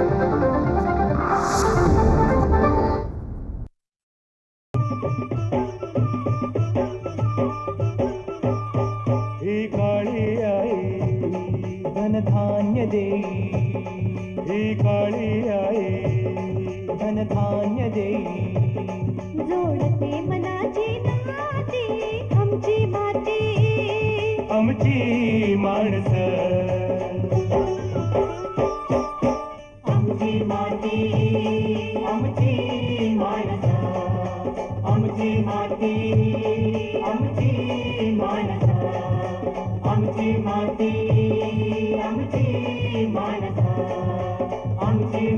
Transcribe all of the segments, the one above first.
ही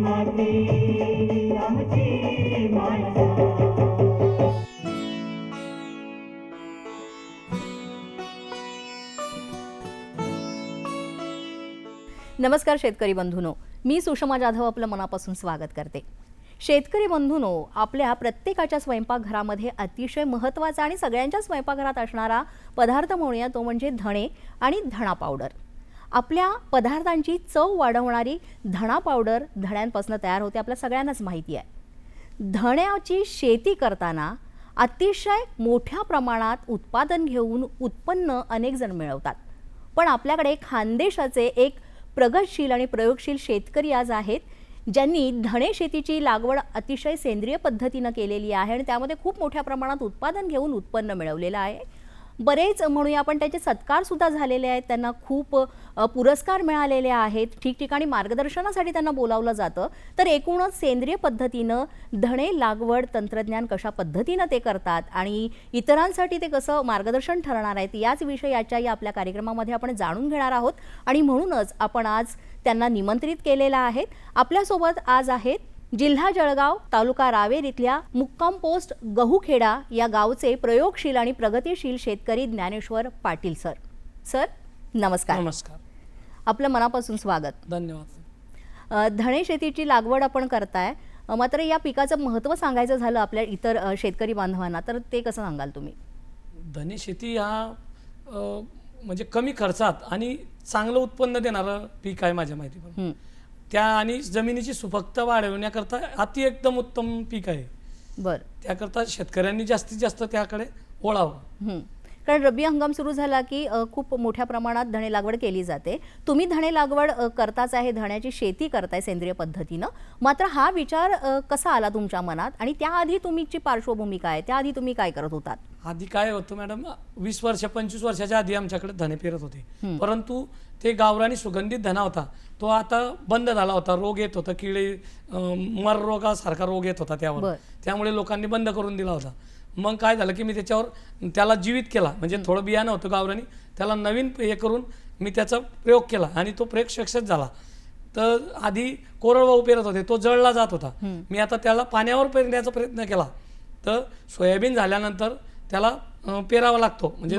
आमची नमस्कार शेतकरी बंधूनो. मी सुषमा जाधव आपलं मनापासून स्वागत करते. शेतकरी बंधूनो आपल्या प्रत्येकाच्या स्वयंपाकघरामध्ये अतिशय महत्त्वाचा आणि सगळ्यांच्या स्वयंपाकघरात असणारा पदार्थ म्हणूया तो म्हणजे धणे आणि धणा पावडर. आपल्या पदार्थांची चव वाढवणारी धणा पावडर धण्यांपासून तयार होते आपल्या सगळ्यांनाच माहिती आहे. धण्याची शेती करताना अतिशय मोठ्या प्रमाणात उत्पादन घेऊन उत्पन्न अनेक जण मिळवतात. पण आपल्याकडे खानदेशाचे एक प्रगतशील आणि प्रयोगशील शेतकरी आज आहेत ज्यांनी धणे शेतीची लागवड अतिशय सेंद्रिय पद्धतीनं केलेली आहे आणि त्यामध्ये खूप मोठ्या प्रमाणात उत्पादन घेऊन उत्पन्न मिळवलेलं आहे. बरेच म्हणूया आपण त्याचे सत्कार सुद्धा झालेले आहेत त्यांना खूप पुरस्कार मिळालेले आहेत. ठिकठिकाणी मार्गदर्शनासाठी त्यांना बोलावलं जातं. तर एकूणच सेंद्रिय पद्धतीनं धणे लागवड तंत्रज्ञान कशा पद्धतीनं ते करतात आणि इतरांसाठी ते कसं मार्गदर्शन ठरणार आहेत याच विषयाच्या या आपल्या कार्यक्रमामध्ये आपण जाणून घेणार आहोत. आणि म्हणूनच आपण आज त्यांना निमंत्रित केलेलं आहे. आपल्यासोबत आज आहेत जिल्हा जळगाव तालुका रावेर इथल्या मुक्काम पोस्ट गहूखेडा या गावचे प्रयोगशील आणि प्रगतिशील शेतकरी ज्ञानेश्वर पाटील सर. सर नमस्कार. नमस्कार. आपलं मनापासून स्वागत. धन्यवाद. धणे शेतीची लागवड आपण करताय. मात्र या पिकाचं महत्त्व सांगायचं झालं आपल्या इतर शेतकरी बांधवांना तर ते कसं सांगाल तुम्ही? धने शेती हा म्हणजे कमी खर्चात आणि चांगलं उत्पन्न देणारं पीक आहे माझ्या माहितीप्रमाणे. हं, त्या आणि जमिनीची सुपकता वाढवण्याकरता अति एकदम उत्तम पीक आहे. बरं. त्याकरता शेतकऱ्यांनी जास्तीत जास्त त्याकडे वळावं हं. कारण रब्बी हंगाम सुरू झाला की अ, खूप मोठ्या प्रमाणात धणे लागवड केली जाते. तुम्ही धणे लागवड अ, करताच आहे धण्याची शेती करताय सेंद्रिय पद्धतीनं. मात्र हा विचार अ, कसा आला तुमच्या मनात? आणि त्याआधी तुमची पार्श्वभूमी काय? त्याआधी तुम्ही काय करत होतात? आधी काय होतं मॅडम वीस वर्ष पंचवीस वर्षाच्या आधी आमच्याकडे धने पेरत होते. परंतु ते गावरानी सुगंधित धना होता. तो आता बंद झाला होता रोग येत होता किडे मर रोगासारखा रोग येत होता त्यावर. त्यामुळे लोकांनी बंद करून दिला होता. मग काय झालं की मी त्याच्यावर त्याला जीवित केला. म्हणजे थोडं बियाणं होतं गावरानी त्याला नवीन हे करून मी त्याचा प्रयोग केला आणि तो प्रयोग सक्सेस झाला. तर आधी कोरडवाहू पेरत होते तो जळला जात होता. मी आता त्याला पाण्यावर पेरण्याचा प्रयत्न केला. तर सोयाबीन झाल्यानंतर त्याला पेरावा लागतो. म्हणजे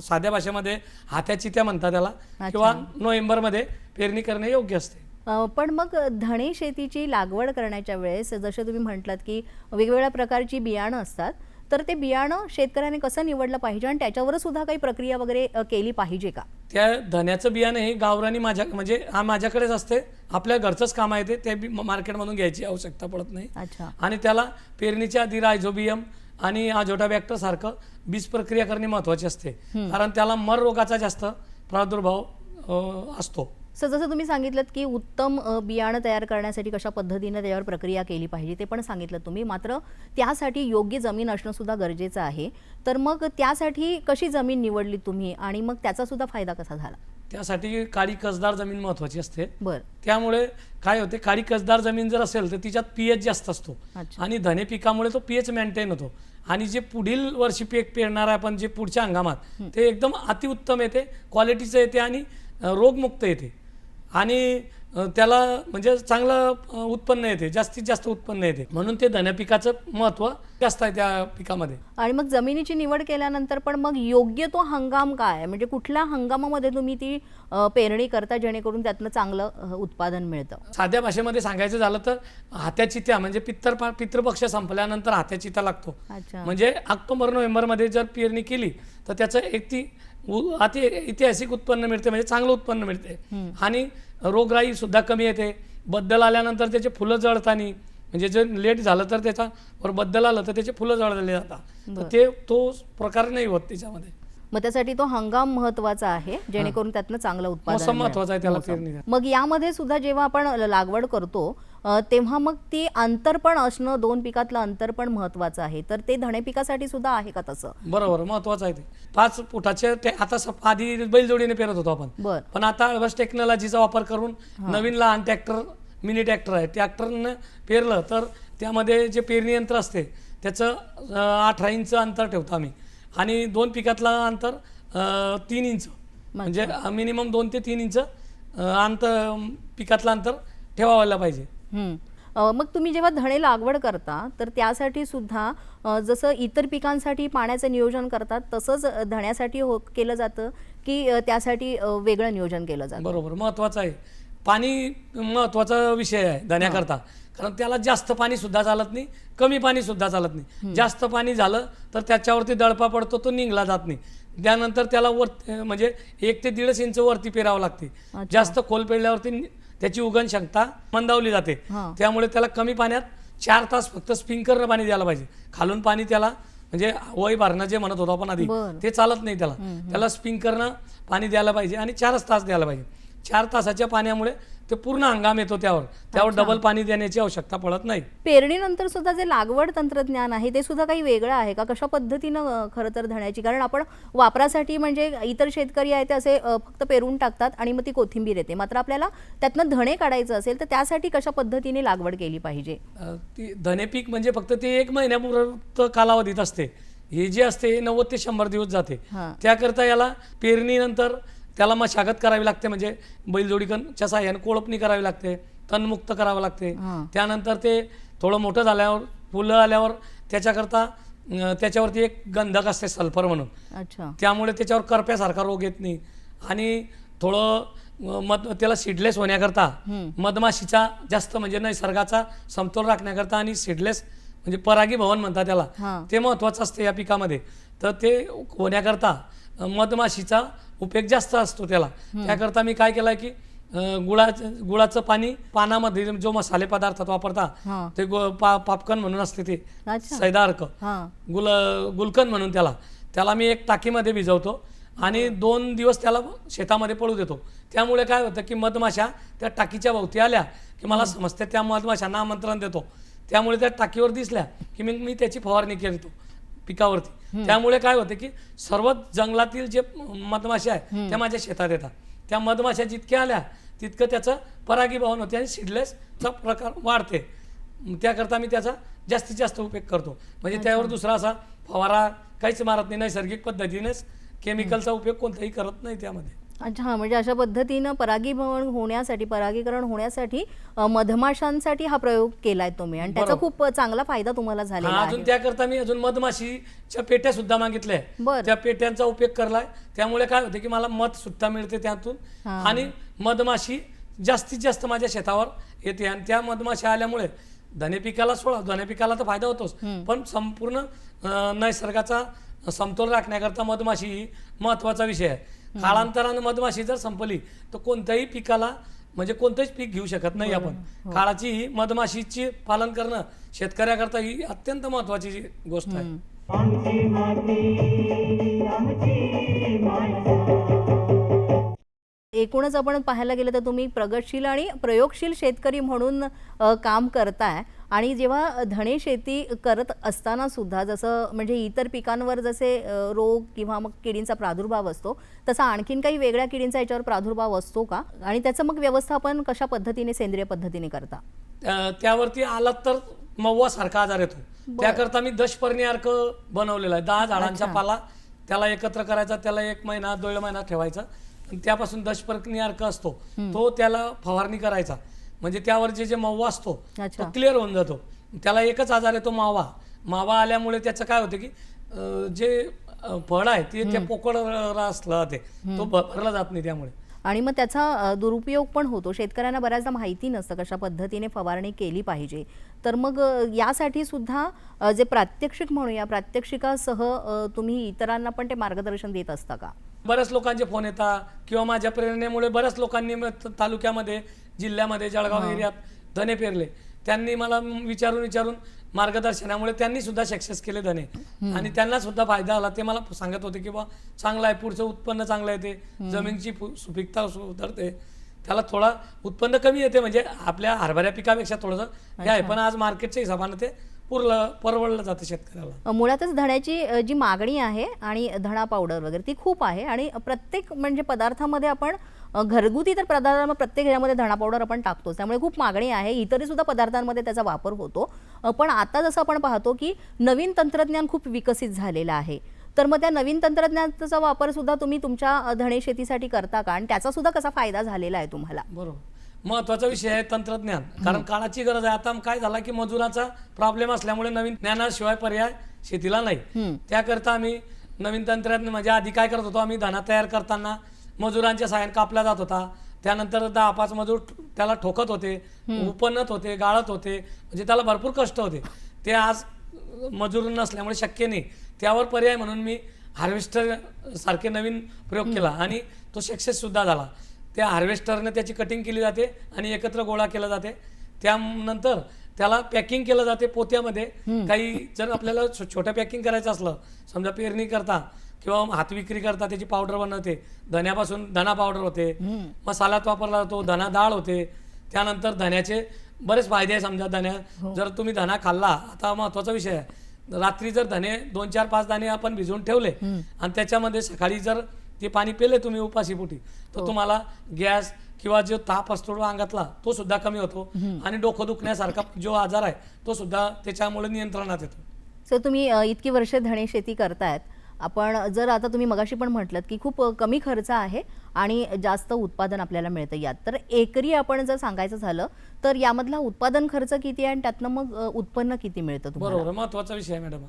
साध्या भाषेमध्ये हात्याची त्या म्हणतात त्याला किंवा नोव्हेंबरमध्ये पेरणी करणे योग्य असते. पण मग धणे शेतीची लागवड करण्याच्या वेळेस जसं तुम्ही म्हटलात की वेगवेगळ्या प्रकारची बियाणं असतात तर ते बियाणं शेतकऱ्याने कसं निवडलं पाहिजे आणि त्याच्यावर सुद्धा काही प्रक्रिया वगैरे केली पाहिजे का? त्या धन्याचं बियाणं हे गावरानी माझ्या म्हणजे हा माझ्याकडेच असते आपल्या घरचंच काम आहे ते मार्केटमधून घ्यायची आवश्यकता पडत नाही. अच्छा. आणि त्याला पेरणीच्या आधी रायझोबियम आणि आजोटा सारखं बीज प्रक्रिया करणे महत्वाची असते. कारण त्याला मर रोगाचा जास्त प्रादुर्भाव असतो. सर जसं तुम्ही सांगितलं की उत्तम बियाणं तयार करण्यासाठी कशा पद्धतीनं त्याच्यावर प्रक्रिया केली पाहिजे ते पण सांगितलं तुम्ही. मात्र त्यासाठी योग्य जमीन असणं सुद्धा गरजेचं आहे. तर मग त्यासाठी कशी जमीन निवडली तुम्ही आणि मग त्याचा सुद्धा फायदा कसा झाला? त्यासाठी काळी कसदार जमीन महत्वाची असते. बरं. त्यामुळे काय होते काळी कसदार जमीन जर असेल तर तिच्यात पीएच जास्त असतो. आणि धने पिकामुळे तो पीएच मेंटेन होतो. आणि जे पुढील वर्षी पीक पेरणार आहे आपण जे पुढच्या हंगामात ते एकदम अतिउत्तम येते क्वालिटीचं येते आणि रोगमुक्त येते. आणि त्याला म्हणजे चांगलं उत्पन्न येते जास्तीत जास्त उत्पन्न येते. म्हणून ते धने पिकाचं महत्त्व जास्त आहे त्या पिकामध्ये. आणि मग जमिनीची निवड केल्यानंतर पण मग योग्य तो हंगाम काय? म्हणजे कुठल्या हंगामामध्ये तुम्ही ती पेरणी करता जेणेकरून त्यातनं चांगलं उत्पादन मिळतं? साध्या भाषेमध्ये सांगायचं झालं तर हात्याची त्या म्हणजे पित्तर पितृपक्ष संपल्यानंतर हात्याची त्या लागतो. म्हणजे ऑक्टोबर नोव्हेंबरमध्ये जर पेरणी केली तर त्याचं एक ती अति ऐतिहासिक उत्पन्न मिळते म्हणजे चांगलं उत्पन्न मिळते. आणि रोगराई सुद्धा कमी येते. बद्दल आल्यानंतर त्याचे फुलं जळताना म्हणजे जर लेट झालं तर त्याच्यावर बद्दल आलं तर त्याचे फुलं जळले जातात. तर ते तो प्रकार नाही होत त्याच्यामध्ये. मग त्यासाठी तो हंगाम महत्त्वाचा आहे जेणेकरून त्यातनं चांगलं उत्पादन. महत्त्वाचा आहे त्याला. मग यामध्ये सुद्धा जेव्हा आपण लागवड करतो तेव्हा मग ती अंतर पण असणं दोन पिकातलं अंतर पण महत्वाचं आहे. तर ते धणे पिकासाठी सुद्धा आहे का तसं? बरोबर महत्वाचं आहे ते. पाच फुटाचे ते आता सप- आधी बैलजोडीने पेरत होतो आपण. बर. पण आता बस टेक्नॉलॉजीचा वापर करून नवीन लहान ट्रॅक्टर मिनी ट्रॅक्टर आहे. ट्रॅक्टरनं पेरलं तर त्यामध्ये जे पेरणी यंत्र असते त्याचं अं, अठरा इंच अंतर ठेवतो आम्ही. आणि दोन पिकातलं अंतर अं, तीन इंच. म्हणजे मिनिमम दोन ते तीन इंच अंतर पिकातलं अंतर ठेवायला पाहिजे. मग तुम्ही जेव्हा धणे लागवड करता तर त्यासाठी सुद्धा जसं इतर पिकांसाठी पाण्याचं नियोजन करतात तसंच धण्यासाठी हो केलं जातं की त्यासाठी वेगळं नियोजन केलं जातं? बरोबर. महत्वाचं आहे. पाणी महत्त्वाचा विषय आहे धण्याकरता. कारण त्याला जास्त पाणी सुद्धा चालत नाही कमी पाणी सुद्धा चालत नाही. जास्त पाणी झालं तर त्याच्यावरती दळपा पडतो तो निघला जात नाही. त्यानंतर त्याला वर म्हणजे एक ते दीडच इंच वरती पेरावं लागते. जास्त खोल पेरल्यावरती त्याची उगण क्षमता मंदावली जाते. त्यामुळे त्याला कमी पाण्यात चार तास फक्त स्प्रिंकरनं पाणी द्यायला पाहिजे. खालून पाणी त्याला म्हणजे वय भरणं जे म्हणत होतो आपण आधी. ते चालत नाही त्याला. त्याला स्प्रिंकरनं पाणी द्यायला पाहिजे आणि चारच तास द्यायला पाहिजे. चार तासाच्या पाण्यामुळे ते पूर्ण हंगाम येतो त्यावर. त्यावर डबल पाणी देण्याची आवश्यकता पडत नाही. पेरणीनंतर सुद्धा जे लागवड तंत्रज्ञान आहे ते सुद्धा काही वेगळं आहे का? कशा पद्धतीनं खरं तर धण्याची? कारण आपण वापरासाठी म्हणजे इतर शेतकरी आहे ते असे फक्त पेरून टाकतात आणि मग ती कोथिंबीर येते. मात्र आपल्याला त्यातनं धणे काढायचं असेल तर त्यासाठी कशा पद्धतीने लागवड केली पाहिजे? ती धने पीक म्हणजे फक्त ते एक महिन्यापुरत कालावधीत असते. हे जे असते हे नव्वद ते शंभर दिवस जाते. त्याकरता याला पेरणीनंतर त्याला मशागत करावी लागते म्हणजे बैलजोडीकनच्या साह्याने कोळपणी करावी लागते तणमुक्त करावं लागते. त्यानंतर ते थोडं मोठं झाल्यावर फुलं आल्यावर त्याच्याकरता त्याच्यावरती एक गंधक असते सल्फर म्हणून. त्यामुळे त्याच्यावर करप्यासारखा रोग येत नाही. आणि थोडं मध त्याला सीडलेस होण्याकरता मधमाशीचा जास्त म्हणजे निसर्गाचा समतोल राखण्याकरता आणि सीडलेस म्हणजे परागी भवन म्हणतात त्याला. ते महत्त्वाचं असते या पिकामध्ये. तर ते होण्याकरता मधमाशीचा उपयोग जास्त असतो त्याला. त्याकरता मी काय केलं की गुळाचं गुळाचं पाणी पानामध्ये जो मसाले पदार्थात वापरता. ते पा पापकन म्हणून असते ते. सैदार्क. गुल गुलकंद म्हणून त्याला. त्याला मी एक टाकीमध्ये भिजवतो आणि दोन दिवस त्याला शेतामध्ये पडू देतो. त्यामुळे काय होतं की मधमाशा त्या टाकीच्या भोवती आल्या की मला समजते त्या मधमाशांना आमंत्रण देतो. त्यामुळे त्या टाकीवर दिसल्या की मी मी त्याची फवारणी करतो पिकावरती. त्यामुळे काय होतं की सर्व जंगलातील जे मधमाशा आहे त्या माझ्या शेतात येतात. त्या मधमाशा जितक्या आल्या तितकं त्याचं परागीभवन होते आणि सीडलेसचा प्रकार वाढते. त्याकरता मी त्याचा जास्तीत जास्त उपयोग करतो. म्हणजे त्यावर दुसरा असा फवारा काहीच मारत नाही नैसर्गिक पद्धतीनेच केमिकलचा उपयोग कोणताही करत नाही त्यामध्ये. अच्छा हां म्हणजे अशा पद्धतीनं परागीभवन होण्यासाठी परागीकरण होण्यासाठी अ, मधमाशांसाठी हा प्रयोग केलाय तुम्ही. आणि त्याचा खूप चांगला फायदा तुम्हाला झालेला हा, आहे. अजून त्याकरता मी अजून मधमाशीच्या पेट्या सुद्धा मागितल्या बरं. त्या पेट्यांचा उपयोग करलाय. त्यामुळे काय होते की मला मध सुद्धा मिळते त्यातून. आणि मधमाशी जास्तीत जास्त माझ्या शेतावर येते. आणि त्या मधमाशी आल्यामुळे धने पिकाला सोडा धने पिकाला तर फायदा होतोच. पण संपूर्ण अं, निसर्गाचा समतोल राखण्याकरता मधमाशी ही महत्त्वाचा विषय आहे. काळांतरानं मधमाशी जर संपली तर कोणत्याही पिकाला म्हणजे कोणतंच पीक घेऊ शकत नाही आपण. काळाची ही मधमाशीची पालन करणं शेतकऱ्याकरता ही अत्यंत महत्वाची गोष्ट आहे. एकूणच आपण पाहायला गेलं तर तुम्ही प्रगतशील आणि प्रयोगशील शेतकरी म्हणून काम करताय. आणि जेव्हा धणे शेती करत असताना सुद्धा जसं म्हणजे इतर पिकांवर जसे रोग किंवा मग किडींचा प्रादुर्भाव असतो तसा आणखीन काही वेगळ्या किडींचा याच्यावर प्रादुर्भाव असतो का? आणि त्याचं मग व्यवस्थापन कशा पद्धतीने सेंद्रिय पद्धतीने करता? त्या- त्यावरती आला तर मव्वा सारखा आजार येतो. त्याकरता मी दशपर्णी अर्क बनवलेला आहे. दहा झाडांचा पाला त्याला एकत्र करायचा त्याला एक महिना दीड महिना ठेवायचा. आणि त्यापासून दशपर्णी अर्क असतो. तो त्याला फवारणी करायचा. म्हणजे त्यावर जे जे मव्वा असतो अच्छा. तो क्लिअर होऊन जातो. त्याला एकच आजार येतो मावा. मावा आल्यामुळे त्याचं काय होतं की अं, जे अं, फळ आहे ते ते पोकळ असलं ते तो भ- भरला जात नाही त्यामुळे. आणि मग त्याचा अ, दुरुपयोग पण होतो. शेतकऱ्यांना बऱ्याचदा माहिती नसतं कशा पद्धतीने फवारणी केली पाहिजे. तर मग अ, यासाठी सुद्धा अ, जे प्रात्यक्षिक म्हणूया प्रात्यक्षिकासह अ, तुम्ही इतरांना पण ते मार्गदर्शन देत असता का? बऱ्याच लोकांचे फोन येतात किंवा माझ्या प्रेरणेमुळे बऱ्याच लोकांनी म- त- तालुक्यामध्ये जिल्ह्यामध्ये जळगाव एरियात धने पेरले. त्यांनी मला विचारून विचारून मार्गदर्शनामुळे त्यांनी सुद्धा सक्सेस केले धने. आणि त्यांना सुद्धा फायदा आला ते मला सांगत होते की बा चांगलं आहे पुढचं उत्पन्न चांगलं येते. जमीनची सुपीकता सुधारते. त्याला थोडा उत्पन्न कमी येते म्हणजे आपल्या हरभऱ्या पिकापेक्षा थोडंसं हे आहे. पण आज मार्केटच्या हिशोबाने ते पुरलं परवडलं जातं शेतकऱ्याला. मुळातच धण्याची जी मागणी आहे आणि धणा पावडर वगैरे ती खूप आहे. आणि प्रत्येक म्हणजे पदार्थामध्ये आपण घरगुती तर पदार्थांमध्ये प्रत्येक ह्याच्यामध्ये धणा पावडर आपण टाकतोच. त्यामुळे खूप मागणी आहे. इतरही सुद्धा पदार्थांमध्ये त्याचा वापर होतो. पण आता जसं आपण पाहतो की नवीन तंत्रज्ञान खूप विकसित झालेलं आहे. तर मग त्या नवीन तंत्रज्ञानाचा वापर सुद्धा तुम्ही तुमच्या धणे शेतीसाठी करता का? आणि त्याचा सुद्धा कसा फायदा झालेला आहे तुम्हाला? बरोबर. महत्त्वाचा विषय आहे तंत्रज्ञान. कारण काळाची गरज आहे. आता काय झाला की मजुराचा प्रॉब्लेम असल्यामुळे नवीन ज्ञानाशिवाय पर्याय शेतीला नाही. त्याकरता आम्ही नवीन तंत्रज्ञान म्हणजे आधी काय करत होतो? आम्ही धना तयार करताना मजुरांच्या सहाय्याने कापला जात होता. त्यानंतर दहा पाच मजूर त्याला ठोकत होते उपनत होते गाळत होते म्हणजे त्याला भरपूर कष्ट होते. ते आज मजूर नसल्यामुळे शक्य नाही. त्यावर पर्याय म्हणून मी हार्वेस्टर सारखे नवीन प्रयोग केला आणि तो सक्सेस सुद्धा झाला. त्या हार्वेस्टरने त्याची कटिंग केली जाते आणि एकत्र गोळा केला जाते. त्यानंतर त्याला पॅकिंग केलं जाते पोत्यामध्ये. काही जर आपल्याला छो- छोटं पॅकिंग करायचं असलं समजा पेरणी करता किंवा हात विक्री करता त्याची पावडर बनवते. धन्यापासून धना पावडर होते. मसाल्यात वापरला जातो धना डाळ होते. त्यानंतर धन्याचे बरेच फायदे आहे समजा धन्या. जर तुम्ही धना खाल्ला आता महत्त्वाचा विषय आहे. रात्री जर धने दोन चार पाच दाणे आपण भिजवून ठेवले आणि त्याच्यामध्ये सकाळी जर ते पाणी पेले तुम्ही उपाशीपोटी तर तुम्हाला गॅस किंवा जो ताप असतो अंगातला तो सुद्धा कमी होतो. आणि डोकं दुखण्यासारखा जो आजार आहे तो सुद्धा त्याच्यामुळे नियंत्रणात येतो. सर तुम्ही इतकी वर्ष धणे शेती करतायत. आपण जर आता तुम्ही मगाशी पण म्हटलं की खूप कमी खर्च आहे आणि जास्त उत्पादन आपल्याला मिळतं यात. तर एकरी आपण जर सांगायचं झालं तर यामधला उत्पादन खर्च किती आहे आणि त्यातनं मग उत्पन्न किती मिळतं बरोबर महत्त्वाचा विषय आहे मॅडम.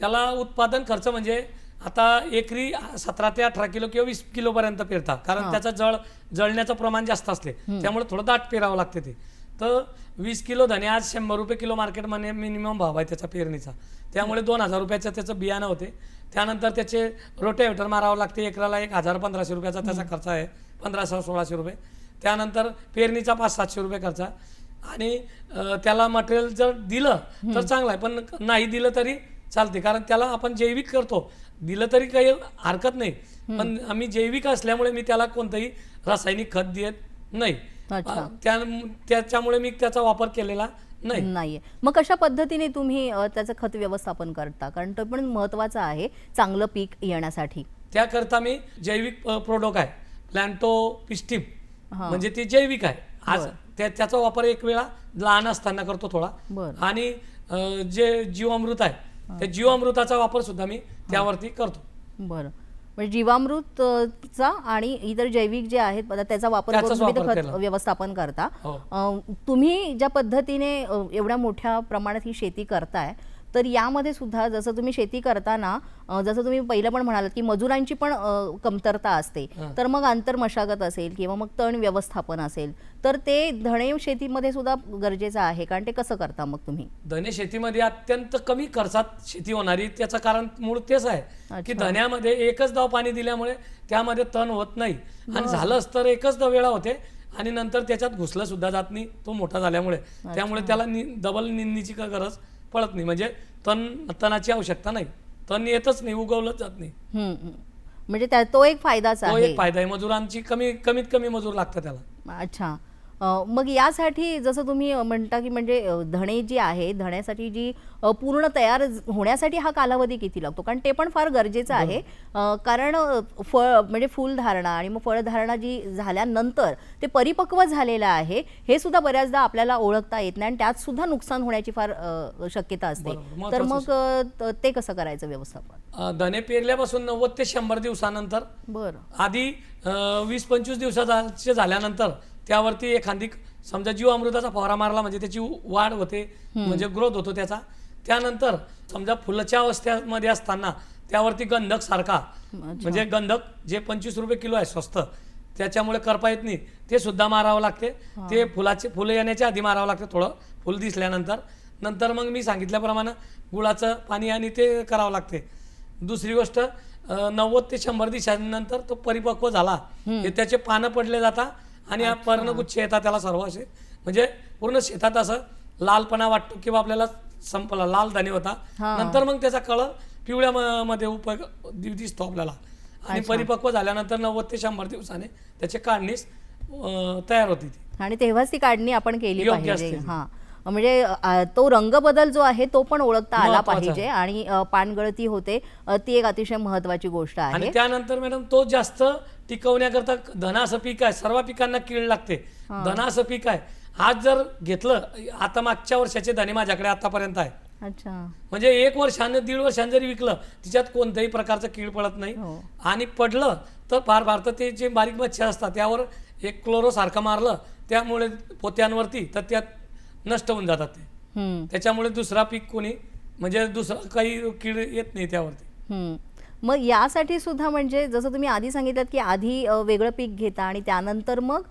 त्याला उत्पादन खर्च म्हणजे आता एकरी सतरा ते अठरा किलो किंवा वीस किलो पर्यंत पेरता कारण त्याचं जळ जळण्याचं प्रमाण जास्त असते. त्यामुळे थोडं दाट पेरावं लागते ते. तर वीस किलो धने आज शंभर रुपये किलो मार्केटमध्ये मिनिमम भाव आहे त्याचा पेरणीचा. त्यामुळे दोन हजार रुपयाचं त्याचं बियाणं होते. त्यानंतर त्याचे रोटेवेटर मारावं लागते. एकराला एक हजार पंधराशे रुपयाचा त्याचा खर्च आहे. पंधराशे सोळाशे रुपये. त्यानंतर पेरणीचा पाच सातशे रुपये खर्च. आणि त्याला मटेरियल जर दिलं तर चांगलं आहे. पण नाही दिलं तरी चालते. कारण त्याला आपण जैविक करतो. दिलं तरी काही हरकत नाही. पण आम्ही जैविक असल्यामुळे मी त्याला कोणतंही रासायनिक खत देत नाही. त्याच्यामुळे मी त्याचा वापर केलेला नाहीये. मग कशा पद्धतीने तुम्ही त्याचं खत व्यवस्थापन करता? कारण तो पण महत्वाचं आहे चांगलं पीक येण्यासाठी. त्याकरता मी जैविक प्रोडक्ट आहे. प्लॅन्टो पिस्टिप म्हणजे ती जैविक आहे. आज त्या त्याचा वापर एक वेळा लहान असताना करतो थोडा. आणि जे जीवामृत आहे त्या जीवामृताचा वापर सुद्धा मी त्यावरती करतो. बरं. म्हणजे जीवामृत अ, चा आणि इतर जैविक जे आहेत पदार्थ त्याचा वापर त्याचाच करून तुम्ही ते खत केला. व्यवस्थापन करता हो. अ, तुम्ही ज्या पद्धतीने अ, एवढ्या मोठ्या प्रमाणात ही शेती करताय तर यामध्ये सुद्धा जसं तुम्ही शेती करताना जसं तुम्ही पहिलं पण म्हणालात की मजुरांची पण कमतरता असते. तर मग आंतर मशागत असेल किंवा मग तण व्यवस्थापन असेल तर ते धणे शेतीमध्ये सुद्धा गरजेचं आहे. कारण ते कसं करता मग तुम्ही? धने शेतीमध्ये अत्यंत कमी खर्चात शेती होणारी त्याचं कारण मूळ तेच आहे की धन्यामध्ये एकच दाव पाणी दिल्यामुळे त्यामध्ये तण होत नाही. आणि झालंच तर एकच दाव वेळा होते आणि नंतर त्याच्यात घुसलं सुद्धा जात नाही तो मोठा झाल्यामुळे. त्यामुळे त्याला डबल निंदीची का गरज? पडत नाही. म्हणजे तण तणाची आवश्यकता नाही. तण येतच नाही उगवलंच जात नाही. हम्म. म्हणजे त्या तो एक फायदाच तो आहे. एक फायदा आहे. मजुरांची कमी कमीत कमी मजूर लागतात त्याला. अच्छा. मग यासाठी जसं तुम्ही म्हणता की म्हणजे धणे जी आहे धण्यासाठी जी पूर्ण तयार होण्यासाठी हा कालावधी किती लागतो? कारण ते पण फार गरजेचं आहे. कारण फळ म्हणजे फुलधारणा आणि मग फळधारणा जी झाल्यानंतर ते परिपक्व झालेलं आहे हे सुद्धा बऱ्याचदा आपल्याला ओळखता येत नाही आणि त्यात सुद्धा नुकसान होण्याची फार शक्यता असते. तर मग त- कसं करायचं व्यवस्थापन? धने पेरल्यापासून नव्वद ते शंभर दिवसानंतर. बरं. आधी वीस पंचवीस दिवसाचे झाल्यानंतर त्यावरती एखादी समजा जीवामृताचा फवारा मारला म्हणजे त्याची वाढ होते म्हणजे ग्रोथ होतो त्याचा. त्यानंतर समजा फुलाच्या अवस्थेमध्ये असताना त्यावरती गंधक सारखा म्हणजे गंधक जे पंचवीस रुपये किलो आहे स्वस्त त्याच्यामुळे करता येत नाही. ते सुद्धा मारावं लागते. ते फुलाचे फुलं येण्याच्या आधी मारावं लागते थोडं फुल दिसल्यानंतर. नंतर मग मी सांगितल्याप्रमाणे गुळाचं पाणी आणि ते करावं लागते. दुसरी गोष्ट नव्वद ते शंभर दिवसांनंतर तो परिपक्व झाला. हे त्याचे पानं पडले जातात आणि हा पर्णगुच्छ येतात त्याला सर्व असे म्हणजे पूर्ण शेतात असं लालपणा वाटतो किंवा आपल्याला संपला लाल धान्य होता. नंतर मग त्याचा कलर पिवळ्या मध्ये उपयोग दि- दिसतो आपल्याला. आणि परिपक्व झाल्यानंतर नव्वद ते शंभर दिवसाने त्याची काढणीस तयार होती आणि तेव्हाच ती काढणी आपण केली पाहिजे. हा. म्हणजे तो रंग बदल जो आहे तो पण ओळखता आला पाहिजे आणि पानगळती होते ती एक अतिशय महत्वाची गोष्ट आहे. आणि त्यानंतर मॅडम तो जास्त टिकवण्याकरता धनाचं पीक आहे. सर्व पिकांना कीड लागते. धनाचं पीक आहे. आज जर घेतलं आता मागच्या वर्षाचे धने माझ्याकडे आतापर्यंत आहे. अच्छा. म्हणजे एक वर्षानं दीड वर्षानं जरी विकलं तिच्यात कोणत्याही प्रकारचं कीड पडत नाही. हो. आणि पडलं तर फार फार तर ते जे बारीक मच्छी असतात त्यावर एक क्लोरो सारखं मारलं त्यामुळे पोत्यांवरती तर त्यात नष्ट होऊन जातात ते. हम्म. त्याच्यामुळे दुसरा पीक कोणी म्हणजे दुसरा काही कीड येत नाही त्यावरती. हम्म. मग यासाठी सुद्धा म्हणजे जसं तुम्ही आधी सांगितलं की आधी वेगळं पीक घेता आणि त्यानंतर मग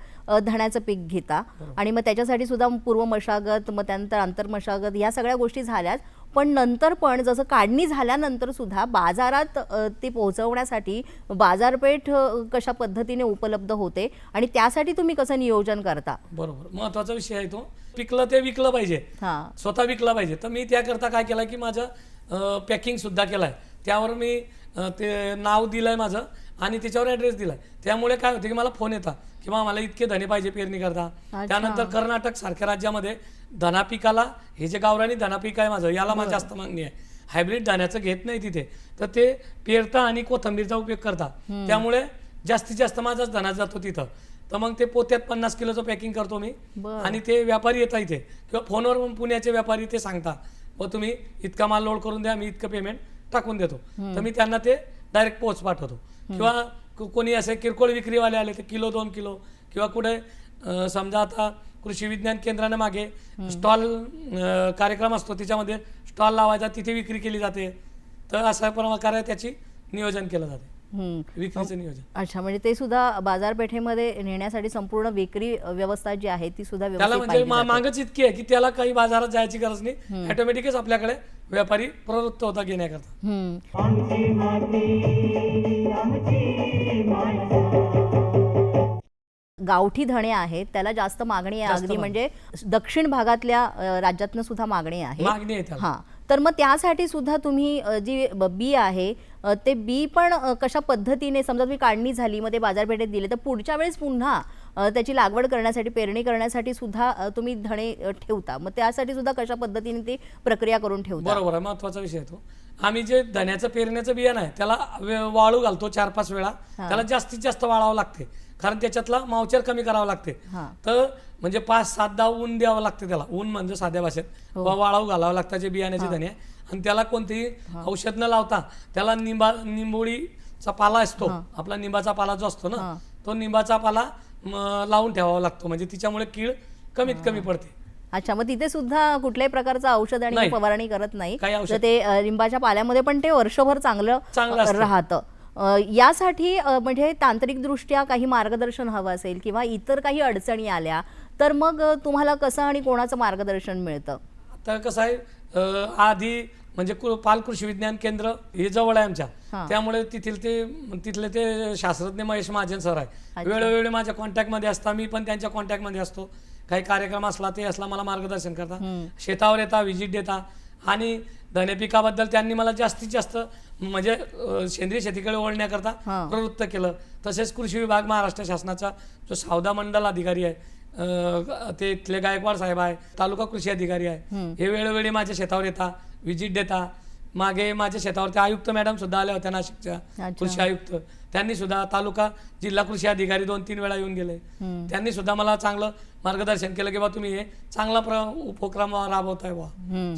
धण्याचं पीक घेता. आणि मग त्याच्यासाठी सुद्धा पूर्व मशागत मग त्यानंतर आंतरमशागत ह्या सगळ्या गोष्टी झाल्याच. पण नंतर पण जसं काढणी झाल्यानंतर सुद्धा बाजारात ते पोहोचवण्यासाठी बाजारपेठ कशा पद्धतीने उपलब्ध होते आणि त्यासाठी तुम्ही कसं नियोजन करता? बरोबर. महत्त्वाचा विषय आहे तो. पिकलं ते विकलं पाहिजे. हां. स्वतः विकला पाहिजे. तर मी त्याकरता काय केलं की माझं पॅकिंग सुद्धा केलं आहे त्यावर मी ते नाव दिलं आहे माझं आणि त्याच्यावर ॲड्रेस दिला आहे त्यामुळे काय होतं की मला फोन येतात किंवा मला इतके धने पाहिजे पेरणी करता. त्यानंतर कर्नाटक सारख्या राज्यामध्ये धना पिकाला हे जे गावरानी धना पीक आहे माझं याला माझी जास्त मागणी आहे. हायब्रिड धान्याचं घेत नाही तिथे. तर ते पेरता आणि कोथंबीरचा उपयोग करता. त्यामुळे जास्तीत जास्त माझाच धना जातो तिथं. तर मग ते पोत्यात पन्नास किलोचं पॅकिंग करतो मी. आणि ते व्यापारी येतात इथे. किंवा फोनवर पण पुण्याचे व्यापारी ते सांगता व तुम्ही इतका माल लोड करून द्या मी इतकं पेमेंट टाकून देतो. तर मी त्यांना ते डायरेक्ट पोच पाठवतो. किंवा कोणी असे किरकोळ विक्रीवाले आले तर किलो दोन किलो. किंवा कुठे समजा आता कृषी विज्ञान केंद्राने मागे स्टॉल कार्यक्रम असतो. त्याच्यामध्ये स्टॉल लावायचा तिथे विक्री केली जाते. तर अशा प्रकारे त्याची नियोजन केलं जाते. विक्रीचं नियोजन. अच्छा म्हणजे ते सुद्धा बाजारपेठेमध्ये नेण्यासाठी संपूर्ण विक्री व्यवस्था जी आहे ती सुद्धा त्याला म्हणजे. मागच इतकी आहे की त्याला काही बाजारात जायची गरज नाही. ऑटोमॅटिकच आपल्याकडे व्यापारी प्रवृत्त होता घेण्याकरता. गावठी धणे आहेत त्याला जास्त मागणी आहे अगदी. म्हणजे दक्षिण भागातल्या राज्यातनं सुद्धा मागणी आहे. मागणी आहे त्याला. हा. तर मग त्यासाठी सुद्धा तुम्ही अ, जी ब- बी आहे अ, ते बी पण अ, कशा पद्धतीने समजा तुम्ही काढणी झाली मग ते बाजारपेठेत दिले तर पुढच्या वेळेस पुन्हा त्याची लागवड करण्यासाठी पेरणी करण्यासाठी सुद्हा अ, तुम्ही धणे ठेवता. मग त्यासाठी सुद्धा कशा पद्धतीने ती प्रक्रिया करून ठेवता? बरोबर आहे. महत्त्वाचा विषय तो. आम्ही जे धन्याचं पेरण्याचं बियाणं आहे त्याला वाळू घालतो चार पाच वेळा त्याला जास्तीत जास्त वाळावं लागते. कारण त्याच्यातला मावचर कमी करावं लागते. तर म्हणजे पाच सात दहा ऊन द्यावं लागते त्याला. ऊन म्हणजे साध्या भाषेत. हो. वाळावं घालावं लागतं जे बियाण्याचे आहे. आणि त्याला कोणतेही औषध न लावता त्याला निंबा निंबोळीचा पाला असतो. आपला निंबाचा पाला जो असतो ना तो निंबाचा पाला म, लावून ठेवावा लागतो. म्हणजे तिच्यामुळे कीड कमीत कमी पडते. अच्छा मग तिथे सुद्धा कुठल्याही प्रकारचं औषध आणि नाही. फवारणी करत नाही. काही औषध- तर ते अ, लिंबाच्या पाल्यामध्ये पण ते वर्षभर चांगलं चांगलं अ, असतं. राहतं. अ, यासाठी अ, म्हणजे तांत्रिकदृष्ट्या काही मार्गदर्शन हवं असेल किंवा इतर काही अडचणी आल्या तर मग अ, तुम्हाला कसं आणि कोणाचं मार्गदर्शन मिळतं? आता कसं आहे अं, आधी म्हणजे पाल कृषी विज्ञान केंद्र हे जवळ आहे आमच्या. त्यामुळे तिथील ते तिथले ते शास्त्रज्ञ महेश महाजन सर आहे. वेळोवेळी माझ्या कॉन्टॅक्टमध्ये असता मी पण त्यांच्या कॉन्टॅक्टमध्ये असतो. काही कार्यक्रम असला ते असला मला मार्गदर्शन करता. शेतावर येता व्हिजिट देता. आणि धने पिकाबद्दल त्यांनी मला जास्तीत जास्त म्हणजे सेंद्रिय शेतीकडे वळण्याकरता प्रवृत्त केलं. तसेच कृषी विभाग महाराष्ट्र शासनाचा जो सावदा मंडल अधिकारी आहे ते इथले गायकवाड साहेब आहे तालुका कृषी अधिकारी आहे. हे वेळोवेळी माझ्या शेतावर येता. व्हिजिट देता. मागे माझ्या शेतावरती आयुक्त मॅडम सुद्धा आल्या होत्या नाशिकच्या. कृषी आयुक्त. त्यांनी सुद्धा तालुका जिल्हा कृषी अधिकारी दोन तीन वेळा येऊन गेले. त्यांनी सुद्धा मला चांगलं मार्गदर्शन केलं की बा तुम्ही हे चांगला उपक्रम राबवताय बा.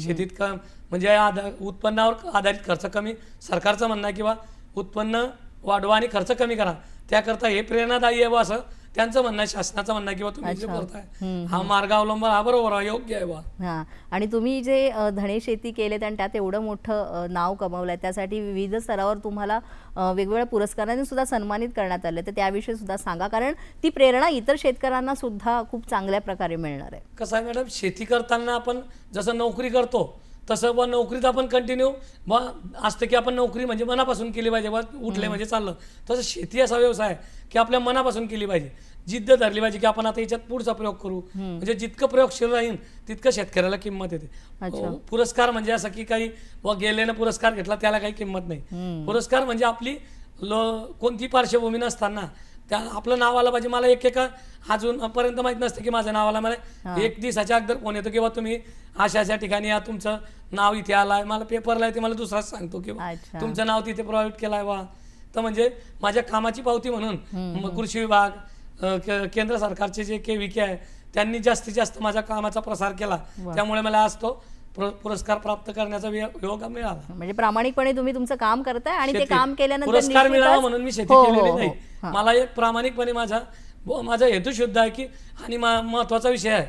शेतीत क म्हणजे आधा उत्पन्नावर आधारित खर्च कमी सरकारचं म्हणणं आहे की बा उत्पन्न वाढवा आणि खर्च कमी करा. त्याकरता हे प्रेरणादायी आहे बा असं त्यांचं म्हणणं आहे शासनाचं म्हणणं आहे की बा तुम्ही जे करताय हा मार्ग अवलंबन हा बरोबर आहे योग्य आहे बा हां. आणि तुम्ही जे धणे शेती केलेत आणि त्यात एवढं मोठं नाव कमवलंय त्यासाठी विविध स्तरावर तुम्हाला वेगवेगळ्या पुरस्कारांनी सुद्धा सन्मानित करण्यात आलं. तर त्याविषयी सुद्धा सांगा कारण ती प्रेरणा इतर शेतकऱ्यांना सुद्धा खूप चांगल्या प्रकारे मिळणार आहे. कसं आहे मॅडम शेती करताना आपण जसं नोकरी करतो तसं बा नोकरीत आपण कंटिन्यू बा असतं की आपण नोकरी म्हणजे मनापासून केली पाहिजे बा उठले म्हणजे चाललं. तसं शेती असा व्यवसाय की आपल्या मनापासून केली पाहिजे. जिद्द धरली पाहिजे की आपण आता याच्यात पुढचा प्रयोग करू. म्हणजे जितकं प्रयोगशील राहील तितकं शेतकऱ्याला किंमत येते. पुरस्कार म्हणजे असं की काही व गेल्यानं पुरस्कार घेतला त्याला काही किंमत नाही. पुरस्कार म्हणजे आपली ल कोणती पार्श्वभूमी नसताना. त्या आपलं नाव आलं पाहिजे. मला एक एका अजूनपर्यंत माहीत नसतं की माझं नाव आलं. मला एक दिवसाच्या अगोदर फोन येतो किंवा तुम्ही अशा अशा ठिकाणी या. तुमचं नाव इथे आलाय. मला पेपरला आहे ते मला दुसराच सांगतो किंवा. तुमचं नाव तिथे प्रोव्हाइड केलाय वा तर म्हणजे माझ्या कामाची पावती म्हणून कृषी विभाग केंद्र सरकारचे जे के व्ही के आहे त्यांनी जास्तीत जास्त माझ्या कामाचा प्रसार केला. त्यामुळे मला आज तो पुर- पुरस्कार प्राप्त करण्याचा वे- योग मिळाला. म्हणजे प्रामाणिकपणे तुम्ही तुमचं काम करताय आणि ते शेती. काम केल्यानंतर पुरस्कार निश्चितच- मिळावा म्हणून मी शेती हो, केलेली हो, नाही. हो. मला एक प्रामाणिकपणे माझा ब- माझा हेतू शुद्ध आहे की आणि मा- महत्त्वाचा विषय आहे.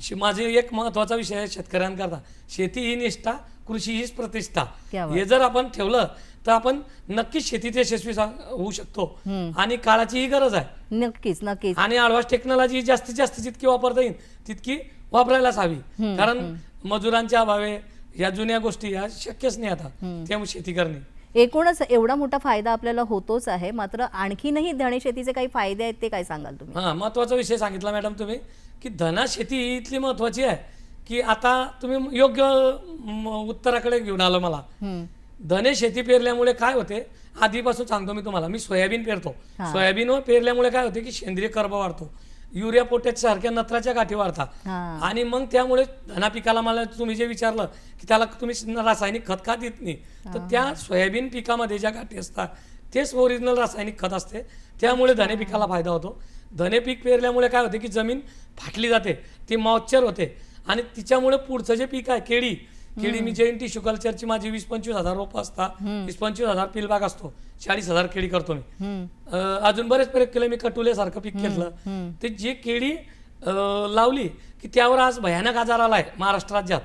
शे- माझे एक महत्त्वाचा विषय आहे शेतकऱ्यांकरता. शेती ही निष्ठा कृषी हीच प्रतिष्ठा. क्या बात. हे जर आपण ठेवलं तर आपण नक्कीच शेतीत यशस्वी सा- होऊ शकतो. आणि काळाची ही गरज आहे. नक्कीच नक्कीच. आणि ॲडव्हान्स टेक्नॉलॉजी जास्तीत जास्त जितकी वापरता येईल तितकी वापरायलाच हवी. कारण मजुरांच्या अभावे या जुन्या गोष्टी या शक्यच नाही आता. त्यामुळे शेती करणे. एकूणच एवढा मोठा फायदा आपल्याला होतोच आहे. मात्र आणखीनही धणे शेतीचे काही फायदे आहेत ते काय सांगाल तुम्ही? हां महत्त्वाचा विषय सांगितला मॅडम तुम्ही की धना शेती इथली महत्त्वाची आहे की आता तुम्ही योग्य उत्तराकडे घेऊन आलो मला. धने शेती पेरल्यामुळे काय होते? आधीपासून सांगतो मी तुम्हाला मी सोयाबीन पेरतो. सोयाबीन पेरल्यामुळे काय होते की सेंद्रिय कर्ब वाढतो. युरिया पोटॅश सारख्या नत्राच्या गाठी वाढतात. आणि मग त्यामुळे धना पिकाला मला तुम्ही जे विचारलं की त्याला तुम्ही रासायनिक खत का देत नाही? तर त्या सोयाबीन पिकामध्ये ज्या गाठी असतात तेच ओरिजिनल रासायनिक खत असते. त्यामुळे धने पिकाला फायदा होतो. धने पीक पेरल्यामुळे काय होते की जमीन फाटली जाते ती मॉइश्चर होते. आणि तिच्यामुळे पुढचं जे पीक आहे केळी केळी मी जैन टिश्यू कल्चरची माझी वीस पंचवीस हजार रोपं असतात. वीस पंचवीस हजार पिलबाग असतो. चाळीस हजार केळी करतो मी. अजून बरेच प्रयोग केले मी कटुले पीक घेतलं ते जे केळी लावली की त्यावर आज भयानक आजार आलाय महाराष्ट्र राज्यात.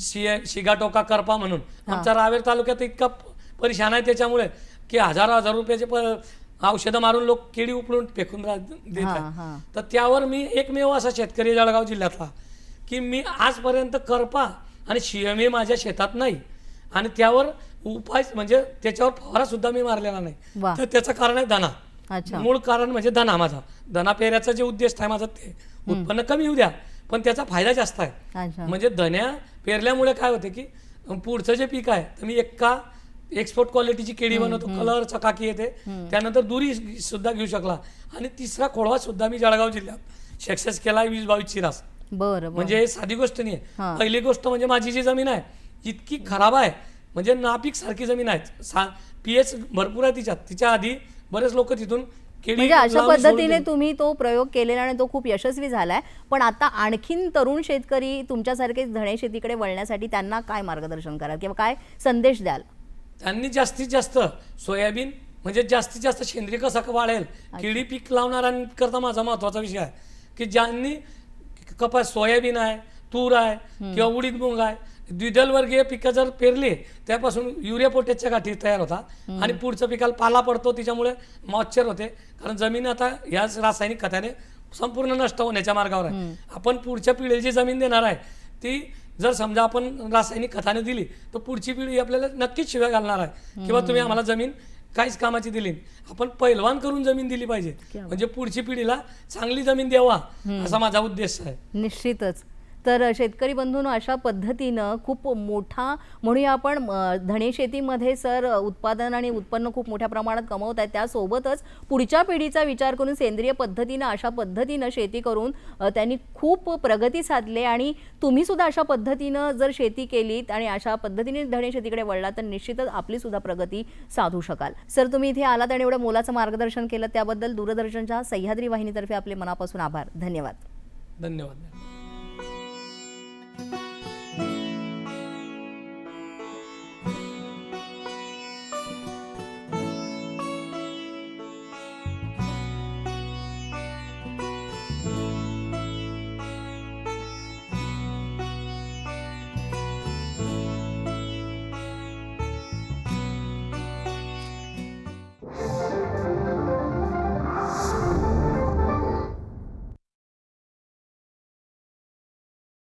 शि शिगाटोका करपा म्हणून. आमच्या रावेर तालुक्यात इतका परेशान आहे त्याच्यामुळे की हजार हजार रुपयाचे औषधं मारून लोक केळी उपळून फेकून देत. तर त्यावर मी एकमेव असा शेतकरी जळगाव जिल्ह्यातला की मी आजपर्यंत करपा आणि शियमे माझ्या शेतात नाही. आणि त्यावर उपाय म्हणजे त्याच्यावर फवारा सुद्धा मी मारलेला वा. नाही तर त्याचं कारण आहे धना अच्छा. मूळ कारण म्हणजे धना माझा. धना पेऱ्याचा जे उद्देश आहे माझा ते. उत्पन्न कमी येऊ द्या पण त्याचा फायदा जास्त आहे. अच्छा. म्हणजे धन्या पेरल्यामुळे काय होते की पुढचं जे पीक आहे तर मी एका एक्सपोर्ट क्वालिटीची केळी बनवतो कलर चकाकी येते. त्यानंतर दुरी सुद्धा घेऊ शकला. आणि तिसरा खोळवा सुद्धा मी जळगाव जिल्ह्यात सक्सेस केला वीस बावीस चिरास बरं म्हणजे हे साधी गोष्ट नाही. आहे पहिली गोष्ट म्हणजे माझी जी जमीन आहे इतकी खराब आहे म्हणजे नापीक सारखी जमीन आहे. सा पीएच भरपूर आहे तिच्यात. तिच्या आधी बरेच लोक तिथून म्हणजे अशा पद्धतीने. तुम्ही तो प्रयोग केलेला आणि तो खूप यशस्वी झालाय. पण आता आणखीन तरुण शेतकरी तुमच्यासारखे धणे शेतीकडे वळण्यासाठी त्यांना काय मार्गदर्शन कराल किंवा काय संदेश द्याल? त्यांनी जास्तीत जास्त सोयाबीन म्हणजे जास्तीत जास्त सेंद्रिय कसा वाढेल. केळी पीक लावणाऱ्यांकरता माझा महत्त्वाचा विषय आहे. की ज्यांनी कपास सोयाबीन आहे तूर आहे किंवा उडीद मूग आहे. द्विदल वर्गीय पिकं जर पेरली त्यापासून युरिया पोटॅशच्या गाठी तयार होतात आणि पुढचं पिकाला पाला पडतो त्याच्यामुळे मॉइश्चर होते. कारण जमीन आता याच रासायनिक खताने संपूर्ण नष्ट होण्याच्या मार्गावर आहे. आपण पुढच्या पिढीला जी जमीन देणार आहे ती जर समजा आपण रासायनिक खताने दिली तर पुढची पिढी आपल्याला नक्कीच शिव्या घालणार आहे. किंवा तुम्ही आम्हाला जमीन काहीच कामाची दिली नाही. आपण पैलवान करून जमीन दिली पाहिजे. म्हणजे पुढची पिढीला चांगली जमीन द्यावा असा माझा उद्देश आहे. निश्चितच. तर शेतकरी बंधूंनो अशा पद्धतीनं खूप मोठा म्हणूया आपण धणे शेतीमध्ये सर उत्पादन आणि उत्पन्न खूप मोठ्या प्रमाणात कमवत आहेत त्यासोबतच पुढच्या पिढीचा विचार करून सेंद्रिय पद्धतीनं अशा पद्धतीनं शेती करून त्यांनी खूप प्रगती साधली आणि तुम्हीसुद्धा अशा पद्धतीनं जर शेती केलीत आणि अशा पद्धतीने धणे शेतीकडे वळला तर निश्चितच आपलीसुद्धा प्रगती साधू शकाल. सर तुम्ही इथे आलात आणि एवढं मोलाचं मार्गदर्शन केलं त्याबद्दल दूरदर्शनच्या सह्याद्री वाहिनीतर्फे आपले मनापासून आभार. धन्यवाद. धन्यवाद.